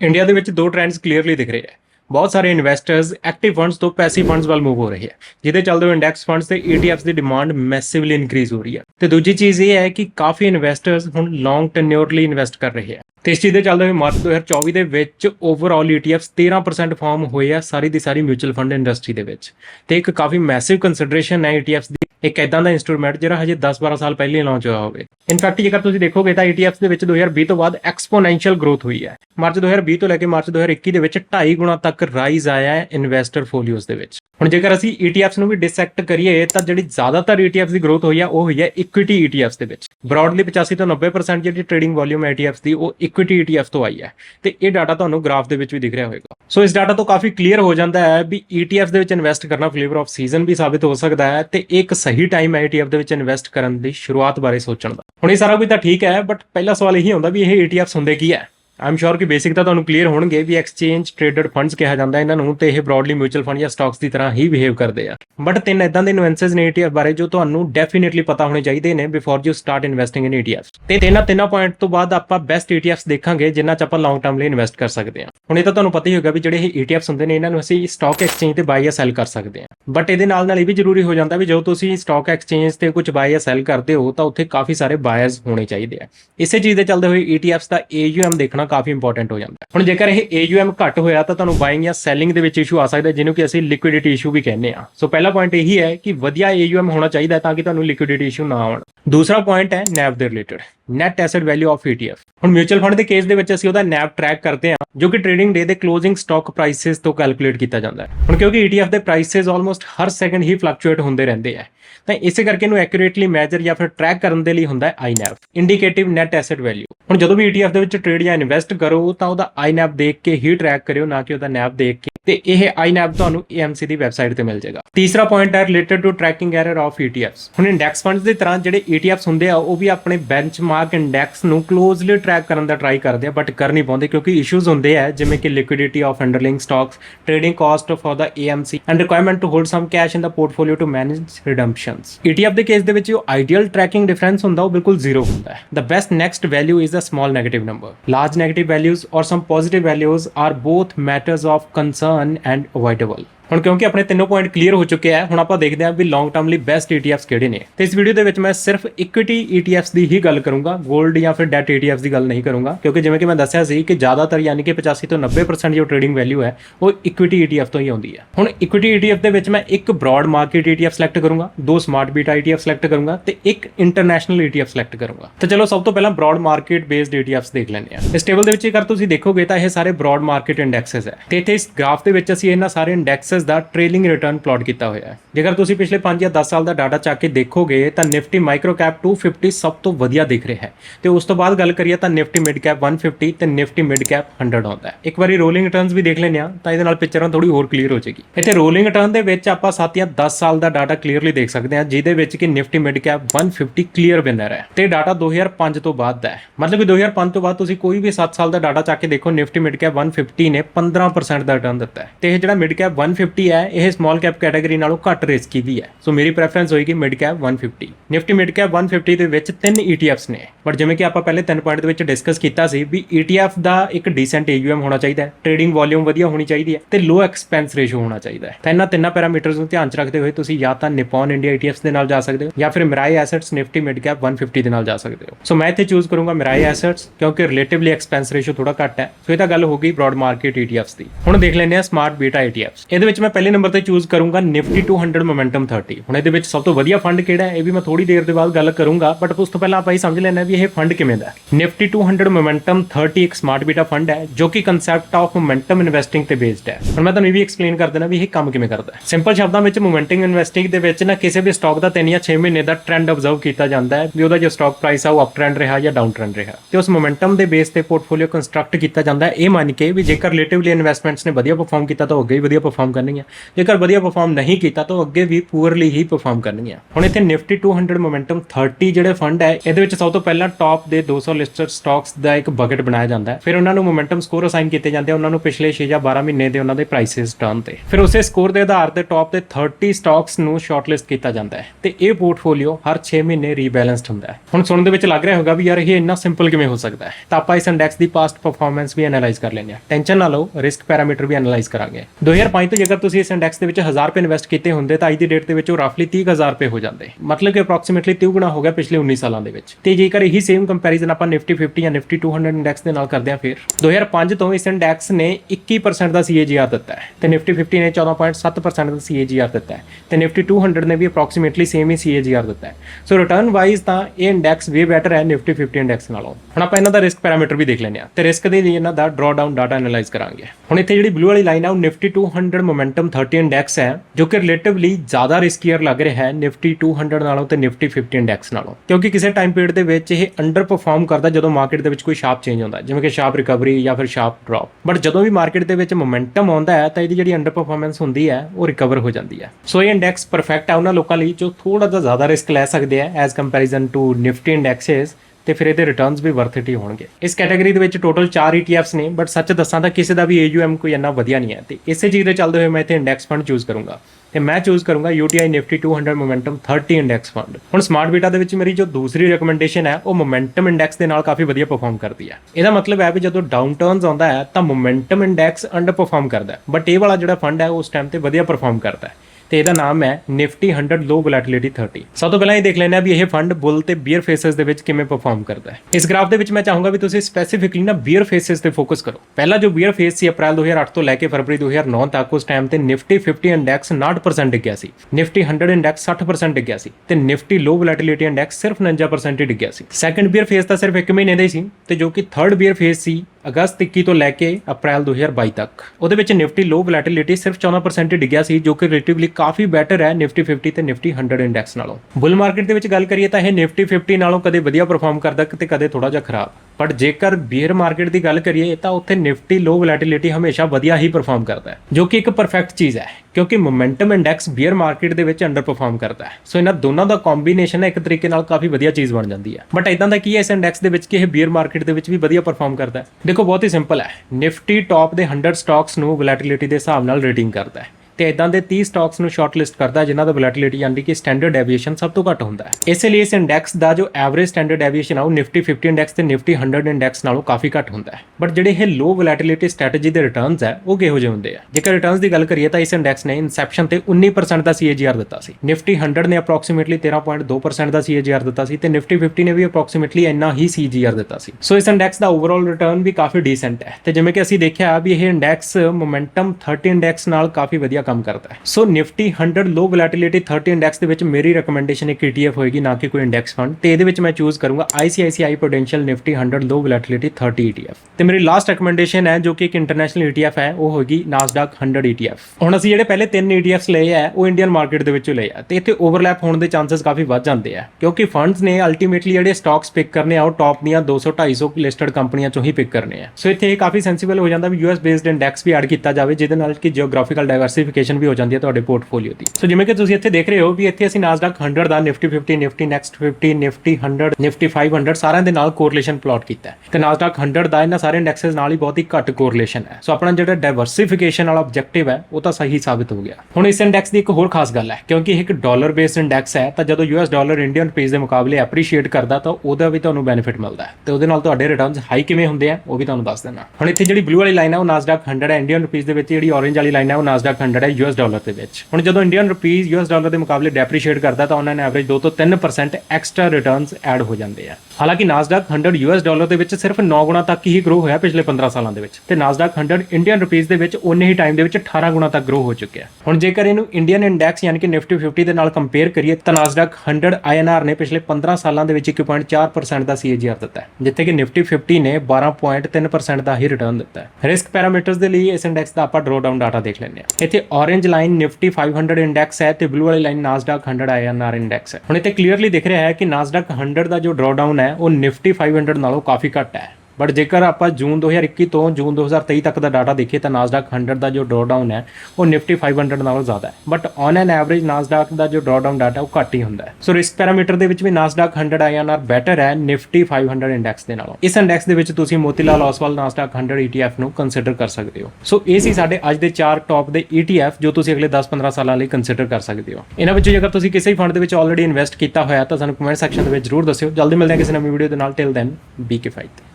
India ਦੇ ਵਿੱਚ ਦੋ ਟ੍ਰੈਂਡਸ ਕਲੀਅਰਲੀ ਦਿਖ ਰਹੇ ਹੈ। ਬਹੁਤ ਸਾਰੇ ਇਨਵੈਸਟਰਸ ਐਕਟਿਵ ਫੰਡਸ ਤੋਂ ਪੈਸਿਵ ਫੰਡਸ ਵੱਲ ਮੂਵ ਹੋ ਰਹੇ ਹੈ, ਜਿਹਦੇ ਚੱਲਦੇ ਹੋਏ ਇੰਡੈਕਸ ਫੰਡਸ ਤੇ ETFs ਦੀ ਡਿਮਾਂਡ ਮੈਸਿਵਲੀ ਇਨਕਰੀਜ਼ ਹੋ ਰਹੀ ਹੈ। ਤੇ ਦੂਜੀ ਚੀਜ਼ ਇਹ ਹੈ ਕਿ ਕਾਫੀ ਇਨਵੈਸਟਰਸ ਹੁਣ ਲੌਂਗ ਟੈਨਿਓਰਲੀ ਇਨਵੈਸਟ ਕਰ ਰਹੇ ਹੈ। ਤੇ ਇਸ ਚੀਜ਼ ਦੇ ਚੱਲਦੇ ਹੋਏ ਮਾਰਚ 2024 ਦੇ ਵਿੱਚ ਓਵਰਆਲ ETFs 13% ਫਾਰਮ ਹੋਏ ਆ ਸਾਰੀ ਦੀ ਸਾਰੀ ਮਿਊਚੁਅਲ ਫੰਡ ਇੰਡਸਟਰੀ ਦੇ ਵਿੱਚ। ਤੇ ਇੱਕ ਕਾਫੀ ਮੈਸਿਵ ਕੰਸੀਡਰੇਸ਼ਨ ਹੈ ETFs ਦੀ। ਇੱਕ ਐਦਾਂ ਦਾ ਇਨਸਟਰੂਮੈਂਟ ਜਿਹੜਾ ਹਜੇ 10-12 ਸਾਲ ਪਹਿਲੇ ਲਾਂਚ ਹੋਇਆ ਹੋਵੇ। ਇਨਫੈਕਟ ਜੇਕਰ ਤੁਸੀਂ ਦੇਖੋਗੇ ਤਾਂ ETFs ਦੇ ਵਿੱਚ 2020 ਤੋਂ ਬਾਅਦ ਐਕਸਪੋਨੈਂਸ਼ੀਅਲ ਗਰੋਥ ਹੋਈ ਹੈ। ਮਾਰਚ 2020 ਤੋਂ ਲੈ ਕੇ ਮਾਰਚ 2021 ਦੇ ਵਿੱਚ 2.5 ਗੁਣਾ ਤੱਕ ਰਾਈਜ਼ ਆਇਆ ਹੈ ਇਨਵੈਸਟਰ ਫੋਲੀਓਜ਼ ਦੇ ਵਿੱਚ। ਹੁਣ ਜੇਕਰ ਅਸੀਂ ETFs ਨੂੰ ਵੀ ਡਿਸੈਕਟ ਕਰੀਏ ਤਾਂ ਜਿਹੜੀ ਜ਼ਿਆਦਾਤਰ ETFs ਦੀ ਗਰੋਥ ਹੋਈ ਹੈ, ਉਹ ਹੋਈ ਹੈ ਇਕੁਇਟੀ ETFs ਦੇ ਵਿੱਚ। ਬ੍ਰੌਡਲੀ 85 ਤੋਂ 90% ਜਿਹੜੀ ਟ੍ਰੇਡਿੰਗ ਵੋਲਿਊਮ ਹੈ ETFs ਦੀ, ਉਹ ਇਕੁਇਟੀ ETF ਤੋਂ ਆਈ ਹੈ। ਤੇ ਇਹ ਡਾਟਾ ਤੁਹਾਨੂੰ ਗ੍ਰਾਫ ਦੇ ਵਿੱਚ ਵੀ ਦਿਖ ਰਿਹਾ ਹੋਵੇਗਾ। ਸੋ ਇਸ ਡਾਟਾ ਤੋਂ ਕਾਫੀ ਕਲੀਅਰ ਹੋ ਜਾਂਦਾ ਹੈ ਵੀ ETFs ਦੇ ਵਿੱਚ ਇਨਵੈਸਟ ਕਰਨਾ ਫਲੇਵਰ ਆਫ ਸੀਜ਼ਨ ਵੀ ਸਾਬਿਤ ਹੋ ਸਕਦਾ ਹੈ ਤੇ ਇਹ ਇੱਕ ਸਹੀ ਟਾਈਮ ਹੈ ETF ਦੇ ਵਿੱਚ ਇਨਵੈਸਟ ਕਰਨ ਦੀ ਸ਼ੁਰੂਆਤ ਬਾਰੇ ਸੋਚਣ ਦਾ। ਹੁਣ ਇਹ ਸਾਰਾ ਕੁਝ ਤਾਂ ਠੀਕ ਹੈ ਬਟ ਪਹਿਲਾ ਸਵਾਲ ਇਹੀ ਹੁੰਦਾ ਵੀ ਇਹ ETFs ਹੁੰਦੇ ਕੀ ਹੈ? ਆਮ ਸ਼ੋਰ ਕਿ ਬੇਸਿਕ ਤਾਂ ਤੁਹਾਨੂੰ ਕਲੀਅਰ ਹੋਣਗੇ ਵੀ ਐਕਸਚੇਂਜ ਟ੍ਰੇਡਡ ਫੰਡਸ ਕਿਹਾ ਜਾਂਦਾ ਇਹਨਾਂ ਨੂੰ ਤੇ ਇਹ ਬ੍ਰੌਡਲੀ ਮਿਊਚੁਅਲ ਫੰਡ ਜਾਂ ਸਟਾਕਸ ਦੀ ਤਰ੍ਹਾਂ ਹੀ ਬਿਹੇਵ ਕਰਦੇ ਆ। ਬਟ ਤਿੰਨ ਇਦਾਂ ਦੇ ਇਨਵੈਂਸਸ ਨੇ ETF ਬਾਰੇ ਜੋ ਤੁਹਾਨੂੰ ਡੈਫੀਨਿਟਲੀ ਪਤਾ ਹੋਣੇ ਚਾਹੀਦੇ ਨੇ before you start investing in ETFs ਤੇ ਤਿੰਨਾਂ ਤਿੰਨਾਂ ਪੁਆਇੰਟ ਤੋਂ ਬਾਅਦ ਆਪਾਂ ਬੈਸਟ ETFs ਦੇਖਾਂਗੇ ਜਿਨ੍ਹਾਂ 'ਚ ਆਪਾਂ ਲੌਂਗ ਟਰਮ ਲਈ ਇਨਵੈਸਟ ਕਰ ਸਕਦੇ ਹਾਂ ਹੁਣ ਇਹ ਤਾਂ ਤੁਹਾਨੂੰ ਪਤਾ ਹੀ ਹੋਗਾ ਵੀ ਜਿਹੜੇ ਇਹ ETFs ਹੁੰਦੇ ਨੇ, ਇਹਨਾਂ ਨੂੰ ਅਸੀਂ ਸਟਾਕ ਐਕਸਚੇਂਜ ਤੇ ਬਾਈ ਜਾਂ ਸੈਲ ਕਰ ਸਕਦੇ ਹਾਂ ਬਟ ਇਹਦੇ ਨਾਲ ਨਾਲ ਇਹ ਵੀ ਜ਼ਰੂਰੀ ਹੋ ਜਾਂਦਾ ਵੀ ਜਦੋਂ ਤੁਸੀਂ ਸਟਾਕ ਐਕਸਚੇਂਜ ਤੇ ਕੁਝ ਬਾਈ ਜਾਂ ਸੈਲ ਕਰਦੇ ਹੋ, ਤਾਂ ਉੱਥੇ ਕਾਫੀ ਸਾਰੇ ਬਾਇਰਸ ਹੋਣੇ ਚਾਹੀਦੇ ਆ। ਇਸੇ ਚੀਜ਼ ਦੇ ਚੱਲਦੇ ਹੋਏ ETFs ਦਾ AUM ਦੇਖਣਾ ਕਾਫੀ ਇੰਪੋਰਟੈਂਟ ਹੋ ਜਾਂਦਾ ਹੁਣ ਜੇਕਰ ਇਹ AUM ਘੱਟ ਹੋਇਆ ਤਾਂ ਤੁਹਾਨੂੰ ਬਾਇੰਗ ਜਾਂ ਸੈਲਿੰਗ ਦੇ ਵਿੱਚ ਇਸ਼ੂ ਆ ਸਕਦਾ ਜਿਹਨੂੰ ਕਿ ਅਸੀਂ ਲਿਕੁਇਡਿਟੀ ਇਸ਼ੂ ਵੀ ਕਹਿੰਦੇ ਆ ਸੋ ਪਹਿਲਾ ਪੁਆਇੰਟ ਇਹੀ ਹੈ ਕਿ ਵਧੀਆ AUM ਹੋਣਾ ਚਾਹੀਦਾ ਤਾਂ ਕਿ ਤੁਹਾਨੂੰ ਲਿਕੁਇਡਿਟੀ ਇਸ਼ੂ ਨਾ ਆਉਣ। ਦੂਸਰਾ ਪੁਆਇੰਟ ਹੈ NAV ਦੇ related net asset value of ETF ਹੁਣ ਮਿਊਚੁਅਲ ਫੰਡ ਦੇ ਕੇਸ ਦੇ ਵਿੱਚ ਅਸੀਂ ਉਹਦਾ NAV ਟਰੈਕ ਕਰਦੇ ਹਾਂ, ਜੋ ਕਿ ਟ੍ਰੇਡਿੰਗ ਡੇ ਦੇ ਕਲੋਜ਼ਿੰਗ ਸਟਾਕ ਪ੍ਰਾਈਸਸ ਤੋਂ ਕੈਲਕੂਲੇਟ ਕੀਤਾ ਜਾਂਦਾ ਹੈ। ਹੁਣ ਕਿਉਂਕਿ ETF ਦੇ ਪ੍ਰਾਈਸਸ ਆਲਮੋਸਟ ਹਰ ਸੈਕਿੰਡ ਹੀ ਫਲਕਚੁਏਟ ਹੁੰਦੇ ਰਹਿੰਦੇ ਆ ਤਾਂ ਇਸੇ ਕਰਕੇ ਇਹਨੂੰ ਐਕੂਰੇਟਲੀ ਮੈਜਰ ਜਾਂ ਫਿਰ ਟਰੈਕ ਕਰਨ ਦੇ ਲਈ ਹੁੰਦਾ ਹੈ INAV indicative net asset value ਹੁਣ ਜਦੋਂ ਵੀ ETF ਦੇ ਵਿੱਚ ਟ੍ਰੇਡ ਜਾਂ ਇਨਵੈਸਟ ਕਰੋ, ਤਾਂ ਉਹਦਾ INAV ਦੇਖ ਕੇ ਹੀ ਟਰੈਕ ਕਰਿਓ, ਨਾ ਕਿ ਉਹਦਾ ਨੈਪ ਦੇਖ ਕੇ ਤੇ ਇਹ INAV ਤੁਹਾਨੂੰ AMC ਦੀ ਵੈਬਸਾਈਟ ਤੇ ਮਿਲ ਜਾਏਗਾ। ਤੀਸਰਾ ਪੁਆਇੰਟ ਹੈ related to tracking error of ETFs ਹੁਣ ਇੰਡੈਕਸ ਫੰਡਸ ਦੇ ਤਰ੍ਹਾਂ ਜਿਹੜੇ ETFs ਹੁੰਦੇ ਆ, ਉਹ ਵੀ ਆਪਣੇ ਬੈਂਚਮਾਰਕ ਇੰਡੈਕਸ ਨੂੰ ਕਲੋਜ਼ਲੀ ਟਰੈਕ ਕਰਨ ਦਾ ਟਰਾਈ ਕਰਦੇ ਆ ਬਟ ਕਰ ਨਹੀਂ ਪਾਉਂਦੇ ਕਿਉਂਕਿ ਇਸ਼ੂਜ਼ ਹੁੰਦੇ ਆ, ਜਿਵੇਂ ਕਿ liquidity of underlying stocks trading cost for the AMC and requirement to hold some cash in the portfolio to manage redemptions ETF ਦੇ ਕੇਸ ਦੇ ਵਿੱਚ ਜੋ ਆਈਡੀਅਲ ਟਰੈਕਿੰਗ ਡਿਫਰੈਂਸ ਹੁੰਦਾ, ਉਹ ਬਿਲਕੁਲ ਜ਼ੀਰੋ ਹੁੰਦਾ ਹੈ। The next value is uh a negative number large negative values or some some positive are are matters of of fun and avoidable. ਹੁਣ ਕਿਉਂਕਿ ਆਪਣੇ ਤਿੰਨੋਂ ਪੁਆਇੰਟ ਕਲੀਅਰ ਹੋ ਚੁੱਕੇ ਆ, ਹੁਣ ਆਪਾਂ ਦੇਖਦੇ ਹਾਂ ਵੀ ਲੌਂਗ ਟਰਮ ਲਈ ਬੈਸਟ ETFs ਕਿਹੜੇ ਨੇ। ਤੇ ਇਸ ਵੀਡੀਓ ਦੇ ਵਿੱਚ ਮੈਂ ਸਿਰਫ ਇਕੁਇਟੀ ETFs ਦੀ ਹੀ ਗੱਲ ਕਰੂੰਗਾ 골ਡ ਜਾਂ ਫਿਰ ਡੈਟ ETFs ਦੀ ਗੱਲ ਨਹੀਂ ਕਰੂੰਗਾ, ਕਿਉਂਕਿ ਜਿਵੇਂ ਕਿ ਮੈਂ ਦੱਸਿਆ ਸੀ ਕਿ ਜ਼ਿਆਦਾਤਰ ਯਾਨੀ ਕਿ 85 ਤੋਂ 90% ਜੋ ਟ੍ਰੇਡਿੰਗ ਵੈਲਿਊ ਹੈ, ਉਹ ਇਕੁਇਟੀ ETF ਤੋਂ ਹੀ ਆਉਂਦੀ ਹੈ। ਹੁਣ ਇਕੁਇਟੀ ETF ਦੇ ਵਿੱਚ ਮੈਂ ਇੱਕ ਬ੍ਰੌਡ ਮਾਰਕੀਟ ETF ਸਿਲੈਕਟ ਕਰੂੰਗਾ, ਦੋ ਸਮਾਰਟ ਬੀਟਾ ETF ਸਿਲੈਕਟ ਕਰੂੰਗਾ ਤੇ ਇੱਕ ਇੰਟਰਨੈਸ਼ਨਲ ETF ਸਿਲੈਕਟ ਕਰੂੰਗਾ। ਤਾਂ ਚਲੋ ਸਭ ਤੋਂ ਪਹਿਲਾਂ ਬ੍ਰੌਡ ਮਾਰਕੀਟ ਬੇਸਡ ETFs ਦੇਖ ਲੈਂਦੇ ਹਾਂ। ਇਸ ਟੇਬਲ ਦੇ ਵਿੱਚ ਜੇਕਰ ਤੁਸੀਂ ਦੇਖੋਗੇ ਤਾਂ ਇਹ ਸਾਰੇ ਬ੍ਰੌਡ ਮਾਰਕੀਟ ਇੰਡੈਕਸਸ ਹੈ। ਤੇ ਇੱਥੇ ਇਸ ਗ੍ਰਾਫ ਦੇ ਵਿੱਚ ਅਸੀਂ ਇਹਨਾਂ ਸਾਰੇ ਇੰਡੈਕਸਸ ਦਾ ਟ੍ਰੇਲਿੰਗ ਰਿਟਰਨ ਪਲਾਟ ਕੀਤਾ ਹੋਇਆ ਹੈ। ਜੇਕਰ ਤੁਸੀਂ ਪਿਛਲੇ 5 ਜਾਂ 10 ਸਾਲ ਦਾ ਡਾਟਾ ਚੱਕ ਕੇ ਦੇਖੋਗੇ, ਤਾਂ ਨਿਫਟੀ ਮਾਈਕਰੋ ਕੈਪ 250 ਸਭ ਤੋਂ ਵਧੀਆ ਦਿਖ ਰਿਹਾ ਹੈ। ਤੇ ਉਸ ਤੋਂ ਬਾਅਦ ਗੱਲ ਕਰੀਏ ਤਾਂ ਨਿਫਟੀ ਮਿਡ ਕੈਪ 150 ਤੇ ਨਿਫਟੀ ਮਿਡ ਕੈਪ 100 ਆਉਂਦਾ ਹੈ। ਇੱਕ ਵਾਰੀ ਰੋਲਿੰਗ ਰਿਟਰਨਸ ਵੀ ਦੇਖ ਲੈਂਦੇ ਆ ਤਾਂ ਇਹਦੇ ਨਾਲ ਪਿਕਚਰਾਂ ਥੋੜੀ ਹੋਰ ਕਲੀਅਰ ਹੋ ਜਾਏਗੀ। ਇੱਥੇ ਰੋਲਿੰਗ ਰਿਟਰਨ ਦੇ ਵਿੱਚ ਆਪਾਂ 7 ਜਾਂ 10 ਸਾਲ ਦਾ ਡਾਟਾ ਕਲੀਅਰਲੀ ਦੇਖ ਸਕਦੇ ਹਾਂ, ਜਿਹਦੇ ਵਿੱਚ ਕਿ Nifty mid cap 150 clear winner ਹੈ। ਤੇ ਡਾਟਾ 2005 ਤੋਂ ਬਾਅਦ ਦਾ ਹੈ। ਮਤਲਬ ਕਿ 2005 ਤੋਂ ਬਾਅਦ ਤੁਸੀਂ ਕੋਈ ਵੀ 7 ਸਾਲ ਦਾ ਡਾਟਾ ਚੱਕ ਕੇ ਦੇਖੋ ਨਿਫਟੀ ਮਿਡ ਕੈਪ 150 ਨੇ 15% ਦਾ ਰਿਟਰਨ ਦਿੱਤਾ ਹੈ। ਤੇ ਇਹ ਜਿਹੜਾ ਮਿਡ ਕੈਪ 150 ਹੈ, ਇਹ ਸਮਾਲ ਕੈਪ ਕੈਟਾਗਰੀ ਨਾਲੋਂ ਘੱਟ ਰਿਸਕੀ ਵੀ ਹੈ। ਸੋ ਮੇਰੀ ਪ੍ਰੈਫਰੈਂਸ ਹੋਏਗੀ mid cap 150 Nifty mid cap 150 ਦੇ ਵਿੱਚ ਤਿੰਨ ETFs ਨੇ। ਬਟ ਜਿਵੇਂ ਕਿ ਆਪਾਂ ਪਹਿਲੇ ਤਿੰਨ ਪੁਆਇੰਟ ਦੇ ਵਿੱਚ ਡਿਸਕਸ ਕੀਤਾ ਸੀ ਵੀ ETF ਦਾ ਇੱਕ ਡੀਸੈਂਟ AUM ਹੋਣਾ ਚਾਹੀਦਾ ਹੈ। ਟ੍ਰੇਡਿੰਗ ਵੋਲਿਊਮ ਵਧੀਆ ਹੋਣੀ ਚਾਹੀਦੀ ਹੈ ਤੇ ਲੋ ਐਕਸਪੈਂਸ ਰੇਸ਼ੋ ਹੋਣਾ ਚਾਹੀਦਾ ਹੈ। ਤਾਂ ਇਹਨਾਂ ਤਿੰਨਾਂ ਪੈਰਾਮੀਟਰਸ ਨੂੰ ਧਿਆਨ 'ਚ ਰੱਖਦੇ ਹੋਏ ਤੁਸੀਂ ਜਾਂ ਤਾਂ ਨਿਪਨ ਇੰਡੀਆ ETFs ਦੇ ਨਾਲ ਜਾ ਸਕਦੇ ਹੋ ਜਾਂ ਫਿਰ Mirae assets Nifty mid cap 150 ਦੇ ਨਾਲ ਜਾ ਸਕਦੇ ਹੋ। ਸੋ ਮੈਂ ਇੱਥੇ ਚੂਜ਼ ਕਰੂੰਗਾ ਮਿਰਾਈ ਐਸੈਟਸ ਕਿਉਂਕਿ ਰਿਲੇਟਿਵਲੀ ਐਕਸਪੈਂਸ ਰੇਸ਼ੋ ਥੋੜਾ ਘੱਟ ਹੈ। ਸੋ ਇਹ ਤਾਂ ਗੱਲ ਹੋ ਗਈ ਬ੍ਰੌਡ ਮਾਰਕੀਟ ETFs ਦੀ। ਹੁਣ ਦੇਖ ਲੈਂਦੇ ਹਾਂ ਸਮਾਰਟ ਬੀਟਾ ETFs ਇਹਦੇ ਵਿੱਚ ਮੈਂ ਪਹਿਲੇ ਨੰਬਰ ਤੇ ਚੂਜ਼ ਕਰੂੰਗਾ ਨਿਫਟੀ 200 ਮੋਮੈਂਟਮ 30 ਹੁਣ ਇਹਦੇ ਵਿੱਚ ਸਭ ਤੋਂ ਵਧੀਆ ਫੰਡ ਕਿਹੜਾ ਹੈ? ਇਹ ਵੀ ਮੈਂ ਥੋੜੀ ਦੇਰ ਦੇ ਬਾਅਦ ਗੱਲ ਕਰੂੰਗਾ ਬਟ ਉਸ ਤੋਂ ਪਹਿਲਾਂ ਆਪਾਂ ਇਹ ਸਮਝ ਲੈਣਾ ਵੀ ਇਹ ਫੰਡ ਕਿਵੇਂ ਦਾ ਹੈ। ਨਿਫਟੀ 200 ਮੋਮੈਂਟਮ 30 ਇੱਕ ਸਮਾਰਟ ਬੀਟਾ ਫੰਡ ਹੈ, ਜੋ ਕਿ ਕਨਸੈਪਟ ਆਫ ਮੋਮੈਂਟਮ ਇਨਵੈਸਟਿੰਗ ਤੇ ਬੇਸਡ ਹੈ। ਹੁਣ ਮੈਂ ਤੁਹਾਨੂੰ ਇਹ ਵੀ ਐਕਸਪਲੇਨ ਕਰ ਦੇਣਾ ਵੀ ਇਹ ਕੰਮ ਕਿਵੇਂ ਕਰਦਾ ਹੈ। ਸਿੰਪਲ ਸ਼ਬਦਾਂ ਵਿੱਚ ਮੋਮੈਂਟਮ ਇਨਵੈਸਟਿੰਗ ਦੇ ਵਿੱਚ ਨਾ ਕਿਸੇ ਵੀ ਸਟਾਕ ਦਾ 3 ਜਾਂ 6 ਮਹੀਨੇ ਦਾ ਟ੍ਰੈਂਡ ਆਬਜ਼ਰਵ ਕੀਤਾ ਜਾਂਦਾ ਹੈ, ਵੀ ਉਹਦਾ ਜੋ ਸਟਾਕ ਪ੍ਰਾਈਸ ਆ ਉਹ ਅਪ ਟ੍ਰੈਂਡ ਰਿਹਾ ਜਾਂ ਡਾਊਨ ਟ੍ਰੈਂਡ ਰਿਹਾ। ਤੇ ਉਸ ਮੋਮੈਂਟਮ ਦੇ ਬੇਸ ਤੇ ਪੋਰਟਫੋਲੀਓ ਕੰਸਟਰਕਟ ਕੀਤਾ ਜਾਂਦਾ ਹੈ। ਇਹ ਮੰਨ ਕੇ ਵੀ ਜੇਕਰ ਰਿਲੇਟਿਵਲੀ ਇਨਵੈਸਟਮੈਂਟਸ ਨੇ ਵਧੀਆ ਪਰਫਾਰਮ ਕੀਤਾ ਤਾਂ ਅੱਗੇ ਵੀ ਵਧੀਆ ਪਰਫਾਰਮ ਕਰਨ ਕਰਨਗੀਆਂ ਜੇਕਰ ਵਧੀਆ ਪਰਫਾਰਮ ਨਹੀਂ ਕੀਤਾ ਤਾਂ ਉਹ ਅੱਗੇ ਵੀ ਪੂਅਰਲੀ ਹੀ ਪਰਫਾਰਮ ਕਰਨਗੀਆਂ। ਹੁਣ ਇੱਥੇ ਨਿਫਟੀ 200 ਮੋਮੈਂਟਮ 30 ਜਿਹੜੇ ਫੰਡ ਹੈ, ਇਹਦੇ ਵਿੱਚ ਸਭ ਤੋਂ ਪਹਿਲਾਂ ਟਾਪ ਦੇ 200 ਲਿਸਟਡ ਸਟਾਕਸ ਦਾ ਇੱਕ ਬਕਟ ਬਣਾਇਆ ਜਾਂਦਾ ਹੈ। ਫਿਰ ਉਹਨਾਂ ਨੂੰ ਮੋਮੈਂਟਮ ਸਕੋਰ ਅਸਾਈਨ ਕੀਤੇ ਜਾਂਦੇ ਆ, ਉਹਨਾਂ ਨੂੰ ਪਿਛਲੇ 6 ਜਾਂ 12 ਮਹੀਨੇ ਦੇ ਉਹਨਾਂ ਦੇ ਪ੍ਰਾਈਸਿਸ ਟਰਨ ਤੇ। ਫਿਰ ਉਸੇ ਸਕੋਰ ਦੇ ਆਧਾਰ ਤੇ ਟਾਪ ਦੇ 30 ਸਟਾਕਸ ਨੂੰ ਸ਼ਾਰਟਲਿਸਟ ਕੀਤਾ ਜਾਂਦਾ ਹੈ ਤੇ ਇਹ ਪੋਰਟਫੋਲੀਓ ਹਰ 6 ਮਹੀਨੇ ਰੀਬੈਲੈਂਸਡ ਹੁੰਦਾ ਹੈ। ਹੁਣ ਸੁਣਨ ਦੇ ਵਿੱਚ ਲੱਗ ਰਿਹਾ ਹੋਗਾ ਵੀ ਯਾਰ ਇਹ ਇੰਨਾ ਸਿੰਪਲ ਕਿਵੇਂ ਹੋ ਸਕਦਾ ਹੈ? ਤਾਂ ਆਪਾਂ ਇਸ ਇੰਡੈਕਸ ਦੀ ਪਾਸਟ ਪਰਫਾਰਮੈਂਸ ਵੀ ਐਨਾਲਾਈਜ਼ ਕਰ ਲੈਂਦੇ ਹਾਂ। ਟੈਨਸ਼ਨ ਨਾ ਲਓ ਰਿਸਕ ਪੈਰਾਮੀਟਰ ਵੀ ਐਨਾਲਾਈਜ਼ ਕਰਾਂਗੇ। 2005 ਤੋਂ ਜੇਕਰ ਤੁਸੀਂ ਇਸ ਇੰਡੈਕਸ ਦੇ ਵਿੱਚ 1000 ਰੁਪਏ ਇਨਵੈਸਟ ਕੀਤੇ ਹੁੰਦੇ, ਤਾਂ ਅੱਜ ਦੀ ਡੇਟ ਦੇ ਵਿੱਚ ਉਹ ਰਫਲੀ 30000 ਰੁਪਏ ਹੋ ਜਾਂਦੇ। ਮਤਲਬ ਕਿ ਅਪਰੋਕਸੀਮੇਟਲੀ 30 ਗੁਣਾ ਹੋ ਗਿਆ ਪਿਛਲੇ 19 ਸਾਲਾਂ ਦੇ ਵਿੱਚ। ਤੇ ਜੇਕਰ ਇਹੀ ਸੇਮ ਕੰਪੈਰੀਜ਼ਨ ਆਪਾਂ ਨਿਫਟੀ 50 ਜਾਂ ਨਿਫਟੀ 200 ਇੰਡੈਕਸ ਦੇ ਨਾਲ ਕਰਦੇ ਹਾਂ ਫਿਰ। 2005 ਤੋਂ ਇਸ ਇੰਡੈਕਸ ਨੇ 21% ਦਾ CAGR ਦਿੱਤਾ ਹੈ। ਤੇ ਨਿਫਟੀ 50 ਨੇ 14.7% ਦਾ CAGR ਦਿੱਤਾ ਹੈ। ਤੇ ਨਿਫਟੀ 200 ਨੇ ਵੀ ਅਪਰੋਕਸੀਮੇਟਲੀ ਸੇਮ ਹੀ CAGR ਦਿੱਤਾ ਹੈ। ਸੋ ਰਿਟਰਨ ਵਾਈਜ਼ ਤਾਂ ਇਹ ਇੰਡੈਕਸ ਵੀ ਬੈਟਰ ਹੈ ਨਿਫਟੀ 50 ਇੰਡੈਕਸ ਨਾਲੋਂ। ਹੁਣ ਆਪਾਂ ਇਹਨਾਂ ਦਾ ਰਿਸਕ ਪੈਰਾਮੀਟਰ ਵੀ ਦੇਖ ਲੈਂਦੇ ਹਾਂ। ਤੇ ਰਿਸਕ ਦੇ ਲਈ ਇਹਨਾਂ ਦਾ ਡਰਾ ਡਾਊਨ ਡਾਟਾ ਐਨਾਲਾਈਜ਼ ਕਰਾਂਗੇ। ਹੁਣ ਇੱਥੇ ਜਿਹੜੀ ਬਲੂ ਵਾਲੀ ਲਾਈਨ ਹੈ ਉਹ ਨਿਫਟੀ 200 ਮੋਮੈਂਟਮ 30 ਇੰਡੈਕਸ ਹੈ, ਜੋ ਕਿ ਰਿਲੇਟਿਵਲੀ ਜ਼ਿਆਦਾ ਰਿਸਕੀਅਰ ਲੱਗ ਰਿਹਾ ਹੈ ਨਿਫਟੀ 200 ਨਾਲੋਂ ਤੇ ਨਿਫਟੀ 50 ਇੰਡੈਕਸ ਨਾਲੋਂ। ਕਿਉਂਕਿ ਕਿਸੇ ਟਾਈਮ ਪੀਰੀਅਡ ਦੇ ਵਿੱਚ ਇਹ ਅੰਡਰ ਪਰਫਾਰਮ ਕਰਦਾ ਜਦੋਂ ਮਾਰਕੀਟ ਦੇ ਵਿੱਚ ਕੋਈ ਸ਼ਾਰਪ ਚੇਂਜ ਹੁੰਦਾ ਜਿਵੇਂ ਕਿ ਸ਼ਾਰਪ ਰਿਕਵਰੀ ਜਾਂ ਫਿਰ ਸ਼ਾਰਪ ਡ੍ਰੌਪ ਬਟ ਜਦੋਂ ਵੀ ਮਾਰਕੀਟ ਦੇ ਵਿੱਚ ਮੋਮੈਂਟਮ ਆਉਂਦਾ ਹੈ, ਤਾਂ ਇਹਦੀ ਜਿਹੜੀ ਅੰਡਰ ਪਰਫਾਰਮੈਂਸ ਹੁੰਦੀ ਹੈ, ਉਹ ਰਿਕਵਰ ਹੋ ਜਾਂਦੀ ਹੈ। ਸੋ ਇਹ ਇੰਡੈਕਸ ਪਰਫੈਕਟ ਹੈ ਉਹਨਾਂ ਲੋਕਾਂ ਲਈ ਜੋ ਥੋੜਾ ਜਿਹਾ ਜ਼ਿਆਦਾ ਰਿਸਕ ਲੈ ਸਕਦੇ ਆ as comparison to Nifty indexes ਤੇ ਫਿਰ ਇਹਦੇ ਰਿਟਰਨਸ ਵੀ ਵਰਥ ਇਟ ਹੀ ਹੋਣਗੇ। ਇਸ ਕੈਟਾਗਰੀ ਦੇ ਵਿੱਚ ਟੋਟਲ 4 ETFs ਨੇ ਬਟ ਸੱਚ ਦੱਸਾਂ ਤਾਂ ਕਿਸੇ ਦਾ ਵੀ AUM ਕੋਈ ਇੰਨਾ ਵਧੀਆ ਨਹੀਂ ਹੈ। ਤੇ ਇਸੇ ਚੀਜ਼ ਦੇ ਚੱਲਦੇ ਹੋਏ ਮੈਂ ਇੱਥੇ ਇੰਡੈਕਸ ਫੰਡ ਚੂਜ਼ ਕਰੂੰਗਾ। ਤੇ ਮੈਂ ਚੂਜ਼ ਕਰੂੰਗਾ UTI Nifty 200 momentum 30 index fund ਹੁਣ ਸਮਾਰਟ ਬੀਟਾ ਦੇ ਵਿੱਚ ਮੇਰੀ ਜੋ ਦੂਸਰੀ ਰეკਮੈਂਡੇਸ਼ਨ ਹੈ, ਉਹ ਮੋਮੈਂਟਮ ਇੰਡੈਕਸ ਦੇ ਨਾਲ ਕਾਫੀ ਵਧੀਆ ਪਰਫਾਰਮ ਕਰਦੀ ਹੈ। ਇਹਦਾ ਮਤਲਬ ਹੈ ਵੀ ਜਦੋਂ ਡਾਊਨ ਟਰਨਸ ਆਉਂਦਾ ਹੈ, ਤਾਂ ਮੋਮੈਂਟਮ ਇੰਡੈਕਸ ਅੰਡਰ ਪਰਫਾਰਮ ਕਰਦਾ ਹੈ। ਬਟ ਇਹ ਵਾਲਾ ਜਿਹੜਾ ਫੰਡ ਹੈ ਉਸ ਟਾਈਮ ਤੇ ਵਧੀਆ ਪਰਫਾਰਮ ਕਰਦਾ ਹੈ। ਤੇ ਇਹਦਾ ਨਾਮ ਹੈ ਨਿਫਟੀ 100 ਲੋ ਵੋਲੈਟਿਲਿਟੀ 30 ਸਭ ਤੋਂ ਪਹਿਲਾਂ ਇਹ ਦੇਖ ਲੈਂਦੇ ਆ ਵੀ ਇਹ ਫੰਡ ਬੁੱਲ ਤੇ ਬੀਅਰ ਫੇਸਸ ਦੇ ਵਿੱਚ ਕਿਵੇਂ ਪਰਫਾਰਮ ਕਰਦਾ ਹੈ। ਇਸ ਗ੍ਰਾਫ ਦੇ ਵਿੱਚ ਮੈਂ ਚਾਹੂੰਗਾ ਵੀ ਤੁਸੀਂ ਸਪੈਸੀਫਿਕਲੀ ਨਾ ਬੀਅਰ ਫੇਸਸ ਤੇ ਫੋਕਸ ਕਰੋ। ਪਹਿਲਾ ਜੋ ਬੀਅਰ ਫੇਸ ਸੀ ਅਪ੍ਰੈਲ 2008 ਤੋਂ ਲੈ ਕੇ ਫਰਵਰੀ 2009 ਤੱਕ, ਉਸ ਟਾਈਮ ਤੇ ਨਿਫਟੀ 50 ਇੰਡੈਕਸ 69% ਡਿੱਗਿਆ ਸੀ। ਨਿਫਟੀ 100 ਇੰਡੈਕਸ 60% ਡਿੱਗਿਆ ਸੀ ਤੇ ਨਿਫਟੀ ਲੋ ਵੋਲੈਟਿਲਿਟੀ ਇੰਡੈਕਸ ਸਿਰਫ 49% ਹੀ ਡਿੱਗਿਆ ਸੀ। ਸੈਕੰਡ ਬੀਅਰ ਫੇਸ ਤਾਂ ਸਿਰਫ 1 ਮਹੀਨੇ ਦਾ ਹੀ ਸੀ ਤੇ ਜੋ ਕਿ ਥਰਡ ਬੀਅਰ ਫੇਸ ਸੀ ਅਗਸਤ 21 ਤੋਂ ਲੈ ਕੇ ਅਪ੍ਰੈਲ 2022 ਤੱਕ। ਉਹਦੇ ਵਿੱਚ ਨਿਫਟੀ ਲੋ ਵੋਲੈਟਿਲਿਟੀ ਸਿਰਫ 14% ਡਿੱਗਿਆ ਸੀ, ਜੋ ਕਿ ਰਿਲੇਟਿਵਲੀ ਕਾਫੀ ਬੈਟਰ ਹੈ ਨਿਫਟੀ 50 ਤੇ ਨਿਫਟੀ 100 ਇੰਡੈਕਸ ਨਾਲੋਂ। ਬੁੱਲ ਮਾਰਕੀਟ ਦੇ ਵਿੱਚ ਗੱਲ ਕਰੀਏ ਤਾਂ ਇਹ ਨਿਫਟੀ 50 ਨਾਲੋਂ ਕਦੇ ਵਧੀਆ ਪਰਫਾਰਮ ਕਰਦਾ ਤੇ ਕਦੇ ਥੋੜਾ ਜਿਹਾ ਖਰਾਬ। ਬਟ ਜੇਕਰ ਬੀਅਰ ਮਾਰਕੀਟ ਦੀ ਗੱਲ ਕਰੀਏ ਤਾਂ ਉੱਥੇ ਨਿਫਟੀ ਲੋ ਵੋਲੈਟਿਲਿਟੀ ਹਮੇਸ਼ਾ ਵਧੀਆ ਹੀ ਪਰਫਾਰਮ ਕਰਦਾ ਹੈ, ਜੋ ਕਿ ਇੱਕ ਪਰਫੈਕਟ ਚੀਜ਼ ਹੈ। ਕਿਉਂਕਿ ਮੋਮੈਂਟਮ ਇੰਡੈਕਸ ਬੀਅਰ ਮਾਰਕੀਟ ਦੇ ਵਿੱਚ ਅੰਡਰ ਪਰਫਾਰਮ ਕਰਦਾ ਹੈ। ਸੋ ਇਹਨਾਂ ਦੋਨਾਂ ਦਾ ਕੰਬੀਨੇਸ਼ਨ ਹੈ, ਇੱਕ ਤਰੀਕੇ ਨਾਲ ਕਾਫੀ ਵਧੀਆ ਚੀਜ਼ ਬਣ ਜਾਂਦੀ ਹੈ। ਬਟ ਇਦਾਂ ਦਾ ਕੀ ਹੈ ਇਸ ਇੰਡੈਕਸ ਦੇ ਵਿੱਚ ਕਿ ਇਹ ਬੀਅਰ ਮਾਰਕੀਟ ਦੇ ਵਿੱਚ ਵੀ ਵਧੀਆ ਪਰਫਾਰਮ ਕਰਦਾ ਹੈ? ਦੇਖੋ, ਬਹੁਤ ਹੀ ਸਿੰਪਲ ਹੈ। ਨਿਫਟੀ ਟਾਪ ਦੇ 100 ਸਟਾਕਸ ਨੂੰ ਵੋਲੈਟਿਲਿਟੀ ਦੇ ਹਿਸਾਬ ਨਾਲ ਰੇਟਿੰਗ ਕਰਦਾ ਹੈ। ਤੇ ਇਦਾਂ ਦੇ 30 ਸਟਾਕਸ ਨੂੰ ਸ਼ਾਰਟ ਕਰਦਾ, ਜਿਨ੍ਹਾਂ ਦਾ ਵੋਲੈਟਿਲਿਟੀ ਯਾਨੀ ਕਿ ਸਟੈਂਡਰਡ ਡੈਵੀਏਸ਼ਨ ਸਭ ਤੋਂ ਘੱਟ ਹੁੰਦਾ ਹੈ। ਇਸੇ ਲਈ ਇਸ ਇੰਡੈਕਸ ਦਾ ਜੋ ਐਵਰੇਜ ਸਟੈਂਡਰਡ ਡੈਵੀਏਸ਼ਨ ਆ, ਉਹ ਨਿਫਟੀ 50 ਇੰਡੈਕਸ ਤੇ ਨਿਫਟੀ 100 ਇੰਡੈਕਸ ਨਾਲੋਂ ਕਾਫੀ ਘੱਟ ਹੁੰਦਾ ਹੈ। ਬਟ ਜਿਹੜੇ ਇਹ ਲੋ ਵੋਲੈਟਿਲਿਟੀ ਸਟ੍ਰੈਟਜੀ ਦੇ ਰਿਟਰਨਸ ਹੈ, ਉਹ ਕਿਹੋ ਜਿਹੇ ਹੁੰਦੇ ਆ? ਜੇਕਰ ਰਿਟਰਨਸ ਦੀ ਗੱਲ ਕਰੀਏ ਤਾਂ ਇਸ ਇੰਡੈਕਸ ਨੇ ਇਨਸੈਪਸ਼ਨ ਤੇ 19% ਦਾ CAGR ਦਿੱਤਾ ਸੀ। ਨਿਫਟੀ 100 ਨੇ ਅਪਰੋਕਸੀਮੇਟਲੀ 13.2% ਦਾ CAGR ਦਿੱਤਾ ਸੀ ਤੇ ਨਿਫਟੀ 50 ਨੇ ਵੀ ਅਪਰੋਕਸੀਮੇਟਲੀ ਇੰਨਾ ਹੀ CAGR ਦਿੱਤਾ ਸੀ। ਸੋ ਇਸ ਇੰਡੈਕਸ ਦਾ ਓਵਰਆਲ ਰਿਟਰਨ ਵੀ ਕਾਫੀ ਡੀਸੈਂਟ ਹੈ। ਤੇ ਜਿਵੇਂ ਕਿ ਅਸੀਂ ਦੇਖਿਆ ਵੀ ਇਹ ਇੰਡੈਕਸ ਮੋਮੈਂਟਮ 30 ਇੰਡੈਕਸ ਨਾਲ ਕਾਫੀ ਵਧੀਆ ਕੰਮ ਕਰਦਾ ਹੈ। ਸੋ ਨਿਫਟੀ 100 ਲੋ ਵੋਲੈਟੀਲਿਟੀ 30 ਇੰਡੈਕਸ ਦੇ ਵਿੱਚ ਮੇਰੀ ਰეკਮੈਂਡੇਸ਼ਨ ਇੱਕ ETF ਹੋਏਗੀ, ਨਾ ਕਿ ਕੋਈ ਇੰਡੈਕਸ ਫੰਡ ਤੇ ਇਹਦੇ ਵਿੱਚ ਮੈਂ ਚੂਜ਼ ਕਰੂੰਗਾ ICICI Prudential Nifty 100 ਲੋ ਵੋਲੈਟੀਲਿਟੀ 30 ETF ਤੇ ਮੇਰੀ ਲਾਸਟ ਰეკਮੈਂਡੇਸ਼ਨ ਹੈ, ਜੋ ਕਿ ਇੱਕ ਇੰਟਰਨੈਸ਼ਨਲ ETF ਹੈ, ਉਹ ਹੋਏਗੀ Nasdaq 100 ETF ਹੁਣ ਅਸੀਂ ਜਿਹੜੇ ਪਹਿਲੇ ਤਿੰਨ ETFs ਲਏ ਆ ਉਹ ਇੰਡੀਅਨ ਮਾਰਕੀਟ ਦੇ ਵਿੱਚੋਂ ਲਏ ਆ। ਤੇ ਇੱਥੇ ਓਵਰਲੈਪ ਹੋਣ ਦੇ ਚਾਂਸਸ ਕਾਫੀ ਵੱਧ ਜਾਂਦੇ ਆ, ਕਿਉਂਕਿ ਫੰਡਸ ਨੇ ਅਲਟੀਮੇਟਲੀ ਜਿਹੜੇ ਸਟਾਕਸ ਪਿਕ ਕਰਨੇ ਆ, ਉਹ ਟੌਪ ਦੀਆਂ 200 250 ਲਿਸਟਡ ਕੰਪਨੀਆਂ ਚੋਂ ਹੀ ਪਿਕ ਕਰਨੇ ਆ। ਸੋ ਇੱਥੇ ਇਹ ਕਾਫੀ ਸੈਂਸਿਬਲ ਹੋ ਜਾਂਦਾ ਵੀ ਯੂਐਸ ਬੇਸਡ ਇੰਡੈਕਸ ਵੀ ਐਡ ਕੀਤਾ ਜਾਵੇ, ਜਿਹਦੇ ਨਾਲ ਕਿ ਜੀਓਗ੍ਰਾਫੀਕਲ ਡਾਈਵਰਸਿਫਿਕੇਸ਼ਨ ਵੀ ਹੋ ਜਾਂਦੀ ਹੈ ਤੁਹਾਡੇ ਪੋਰਟਫੋਲੀਓ ਦੀ। ਸੋ ਜਿਵੇਂ ਕਿ ਤੁਸੀਂ ਇੱਥੇ ਦੇਖ ਰਹੇ ਹੋ ਵੀ ਇੱਥੇ ਅਸੀਂ ਨਾਸਡਾਕ 100 ਦਾ Nifty 50 Nifty Next 50 Nifty 100 Nifty 500 ਸਾਰਿਆਂ ਦੇ ਨਾਲ ਕੋਰਿਲੇਸ਼ਨ ਪਲਾਟ ਕੀਤਾ ਹੈ। ਤੇ Nasdaq 100 ਦਾ ਇਹਨਾਂ ਸਾਰੇ ਇੰਡੈਕਸਸ ਨਾਲ ਹੀ ਬਹੁਤ ਹੀ ਘੱਟ ਕੋਰਿਲੇਸ਼ਨ ਹੈ। ਸੋ ਆਪਣਾ ਜਿਹੜਾ ਡਾਈਵਰਸਿਫਿਕੇਸ਼ਨ ਵਾਲਾ ਆਬਜੈਕਟਿਵ ਹੈ, ਉਹ ਤਾਂ ਸਹੀ ਸਾਬਿਤ ਹੋ ਗਿਆ। ਹੁਣ ਇਸ ਇੰਡੈਕਸ ਦੀ ਇੱਕ ਹੋਰ ਖਾਸ ਗੱਲ ਹੈ, ਕਿਉਂਕਿ ਇਹ ਇੱਕ ਡਾਲਰ ਬੇਸਡ ਇੰਡੈਕਸ ਹੈ, ਤਾਂ ਜਦੋਂ ਯੂਐਸ ਡਾਲਰ ਇੰਡੀਅਨ ਰੁਪੀਸ ਦੇ ਮੁਕਾਬਲੇ ਐਪਰੀਸ਼ੀਏਟ ਕਰਦਾ, ਤਾਂ ਉਹਦਾ ਵੀ ਤੁਹਾਨੂੰ ਬੈਨੀਫਿਟ ਮਿਲਦਾ ਹੈ। ਤੇ ਉਹਦੇ ਨਾਲ ਤੁਹਾਡੇ ਰਿਟਰਨਸ ਹਾਈ ਕਿਵੇਂ ਹੁੰਦੇ ਆ, ਉਹ ਵੀ ਤੁਹਾਨੂੰ ਦੱਸ ਦੇਣਾ ਹੁਣ ਇੱਥੇ ਜਿਹੜੀ ਬਲੂ ਵਾਲੀ ਲਾਈਨ ਹੈ, ਉਹ ਨਾਸਡਾਕ 100 ਹੈ ਇੰਡੀਅਨ ਰੁਪੀਸ ਦੇ ਵਿੱਚ ਜਿਹੜੀ orange ਵਾਲੀ ਲਾਈਨ ਹੈ, ਉਹ Nasdaq 100 ਹੈ। ਯੂਐਸ ਡਾਲਰ ਦੇ ਵਿੱਚ। ਹੁਣ ਜਦੋਂ ਇੰਡੀਅਨ ਰੁਪੀਸ ਯੂਐਸ ਡਾਲਰ ਦੇ ਮੁਕਾਬਲੇ ਡੈਪਰੀਸ਼ੀਏਟ ਕਰਦਾ ਤਾਂ ਉਹਨਾਂ ਨੇ ਐਵਰੇਜ 2 ਤੋਂ 3% ਐਕਸਟਰਾ ਰਿਟਰਨਸ ਐਡ ਹੋ ਜਾਂਦੇ ਆ। ਹਾਲਾਂਕਿ Nasdaq 100 ਯੂਐਸ ਡਾਲਰ ਦੇ ਵਿੱਚ ਸਿਰਫ 9 ਗੁਣਾ ਤੱਕ ਹੀ ਗਰੋ ਹੋਇਆ ਪਿਛਲੇ 15 ਸਾਲਾਂ ਦੇ ਵਿੱਚ। ਤੇ Nasdaq 100 ਇੰਡੀਅਨ ਰੁਪੀਸ ਦੇ ਵਿੱਚ ਉਨੇ ਹੀ ਟਾਈਮ ਦੇ ਵਿੱਚ 18 ਗੁਣਾ ਤੱਕ ਗਰੋ ਹੋ ਚੁੱਕਿਆ। ਹੁਣ ਜੇਕਰ ਇਹਨੂੰ ਇੰਡੀਅਨ ਇੰਡੈਕਸ ਯਾਨੀ ਕਿ ਨਿਫਟੀ 50 ਦੇ ਨਾਲ ਕੰਪੇਅਰ ਕਰੀਏ ਤਾਂ Nasdaq 100 INR ਨੇ ਪਿਛਲੇ 15 ਸਾਲਾਂ ਦੇ ਵਿੱਚ 1.4% ਦਾ CAGR ਦਿੱਤਾ ਹੈ, ਜਿੱਥੇ ਕਿ ਨਿਫਟੀ 50 ਨੇ 12.3% ਦਾ ਹੀ ਰਿਟਰਨ ਦਿੱਤਾ ਹੈ। ਰਿਸਕ ਪੈਰਾਮੀਟਰਸ ਦੇ ਲਈ ਇਸ ਇੰਡੈਕਸ ਦਾ ਆਪਾਂ ਡਰੋ ਡਾਊਨ ਡਾਟਾ ਦੇਖ ਲੈਂਦੇ ਹਾਂ। ਇੱਥੇ orange ਲਾਈਨ ਨਿਫਟੀ 500 ਇੰਡੈਕਸ ਹੈ ਤੇ ਬਲੂ ਵਾਲੀ ਲਾਈਨ Nasdaq 100 INR ਇੰਡੈਕਸ ਹੈ। ਹੁਣ ਇੱਥੇ ਕਲੀਅਰਲੀ ਦਿਖ ਰਿਹਾ ਹੈ ਕਿ Nasdaq 100 ਦਾ ਜੋ ਡਰੋ ਡਾਊਨ ਹੈ, ਉਹ ਨਿਫਟੀ 500 ਨਾਲੋਂ ਕਾਫੀ ਘੱਟ ਹੈ। ਬਟ ਜੇਕਰ ਆਪਾਂ ਜੂਨ 2021 ਤੋਂ ਜੂਨ 2023 ਤੱਕ ਦਾ ਡਾਟਾ ਦੇਖੀਏ ਤਾਂ ਨਾਸਡਾਕ 100 ਦਾ ਜੋ ਡਰਾਅਡਾਊਨ ਹੈ, ਉਹ ਨਿਫਟੀ 500 ਨਾਲੋਂ ਜ਼ਿਆਦਾ ਹੈ। But on an average Nasdaq ਦਾ ਜੋ ਡਰਾਡਾਊਨ ਡਾਟਾ ਉਹ ਘੱਟ ਹੀ ਹੁੰਦਾ ਹੈ। ਸੋ ਰਿਸਕ ਪੈਰਾਮੀਟਰ ਦੇ ਵਿੱਚ ਵੀ ਨਾਸਡਾਕ 100 ਆਈਐਨਆਰ ਬੈਟਰ ਹੈ ਨਿਫਟੀ 500 ਇੰਡੈਕਸ ਦੇ ਨਾਲੋਂ। ਇਸ ਇੰਡੈਕਸ ਦੇ ਵਿੱਚ ਤੁਸੀਂ ਮੋਤੀਲਾਲ ਓਸਵਾਲ ਨਾਸਡਾਕ 100 ETF ਨੂੰ ਕੰਸੀਡਰ ਕਰ ਸਕਦੇ ਹੋ। ਸੋ ਇਹ ਸੀ ਸਾਡੇ ਅੱਜ ਦੇ ਚਾਰ ਟੌਪ ਦੇ ETF ਜੋ ਤੁਸੀਂ ਅਗਲੇ 10-15 ਸਾਲਾਂ ਲਈ ਕੰਸੀਡਰ ਕਰ ਸਕਦੇ ਹੋ। ਇਹਨਾਂ ਵਿੱਚੋਂ ਜੇਕਰ ਤੁਸੀਂ ਕਿਸੇ ਵੀ ਫੰਡ ਦੇ ਵਿੱਚ ਆਲਰੇਡੀ ਇਨਵੈਸਟ ਕੀਤਾ ਹੋਇਆ ਤਾਂ ਸਾਨੂੰ ਕਮੈਂਟ ਸੈਕਸ਼ਨ ਦੇ ਵਿੱਚ ਜ਼ਰੂਰ ਦੱਸਿਓ। ਜਲਦੀ ਮਿਲਦੇ ਹਾਂ ਕਿਸੇ ਨਵੀਂ ਵੀਡੀਓ ਦੇ ਨਾਲ। ਟਿਲ ਦੈਨ ਬੀ ਕੇ ਫਾਈਟ